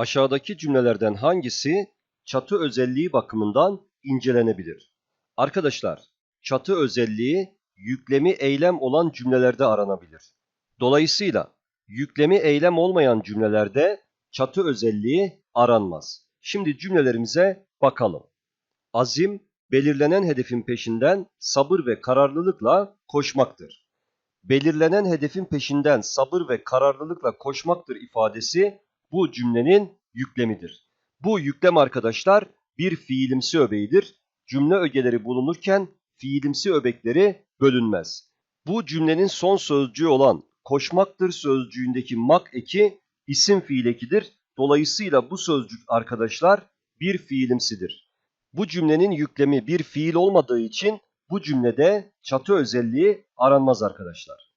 Aşağıdaki cümlelerden hangisi çatı özelliği bakımından incelenebilir? Arkadaşlar, çatı özelliği yüklemi eylem olan cümlelerde aranabilir. Dolayısıyla yüklemi eylem olmayan cümlelerde çatı özelliği aranmaz. Şimdi cümlelerimize bakalım. Azim, belirlenen hedefin peşinden sabır ve kararlılıkla koşmaktır. Belirlenen hedefin peşinden sabır ve kararlılıkla koşmaktır ifadesi bu cümlenin yüklemidir. Bu yüklem arkadaşlar bir fiilimsi öbeğidir. Cümle ögeleri bulunurken fiilimsi öbekleri bölünmez. Bu cümlenin son sözcüğü olan koşmaktır sözcüğündeki mak eki isim fiil ekidir. Dolayısıyla bu sözcük arkadaşlar bir fiilimsidir. Bu cümlenin yüklemi bir fiil olmadığı için bu cümlede çatı özelliği aranmaz arkadaşlar.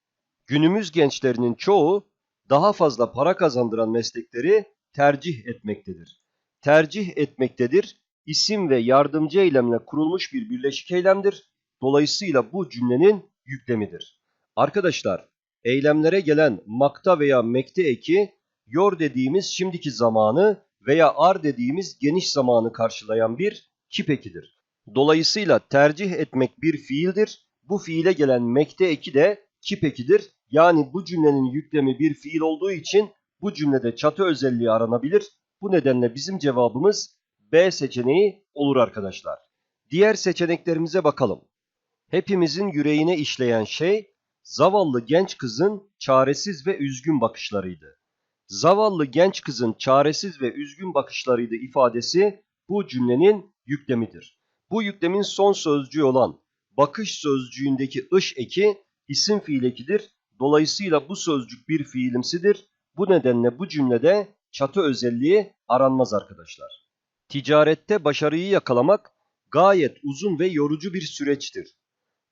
Günümüz gençlerinin çoğu daha fazla para kazandıran meslekleri tercih etmektedir. Tercih etmektedir isim ve yardımcı eylemle kurulmuş bir birleşik eylemdir. Dolayısıyla bu cümlenin yüklemidir. Arkadaşlar, eylemlere gelen makta veya mekte eki yor dediğimiz şimdiki zamanı veya ar dediğimiz geniş zamanı karşılayan bir kip ekidir. Dolayısıyla tercih etmek bir fiildir. Bu fiile gelen mekte eki de kip ekidir. Yani bu cümlenin yüklemi bir fiil olduğu için bu cümlede çatı özelliği aranabilir. Bu nedenle bizim cevabımız B seçeneği olur arkadaşlar. Diğer seçeneklerimize bakalım. Hepimizin yüreğine işleyen şey zavallı genç kızın çaresiz ve üzgün bakışlarıydı. Zavallı genç kızın çaresiz ve üzgün bakışlarıydı ifadesi bu cümlenin yüklemidir. Bu yüklemin son sözcüğü olan bakış sözcüğündeki ış eki isim fiil ekidir. Dolayısıyla bu sözcük bir fiilimsidir. Bu nedenle bu cümlede çatı özelliği aranmaz arkadaşlar. Ticarette başarıyı yakalamak gayet uzun ve yorucu bir süreçtir.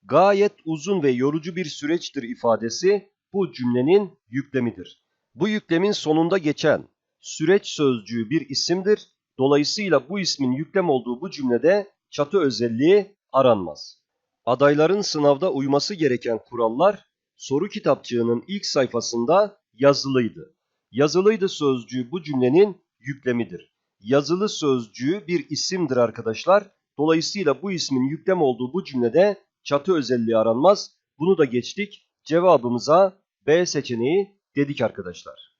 Gayet uzun ve yorucu bir süreçtir ifadesi bu cümlenin yüklemidir. Bu yüklemin sonunda geçen süreç sözcüğü bir isimdir. Dolayısıyla bu ismin yüklem olduğu bu cümlede çatı özelliği aranmaz. Adayların sınavda uyması gereken kurallar soru kitapçığının ilk sayfasında yazılıydı. Yazılıydı sözcüğü bu cümlenin yüklemidir. Yazılı sözcüğü bir isimdir arkadaşlar. Dolayısıyla bu ismin yüklem olduğu bu cümlede çatı özelliği aranmaz. Bunu da geçtik. Cevabımıza B seçeneği dedik arkadaşlar.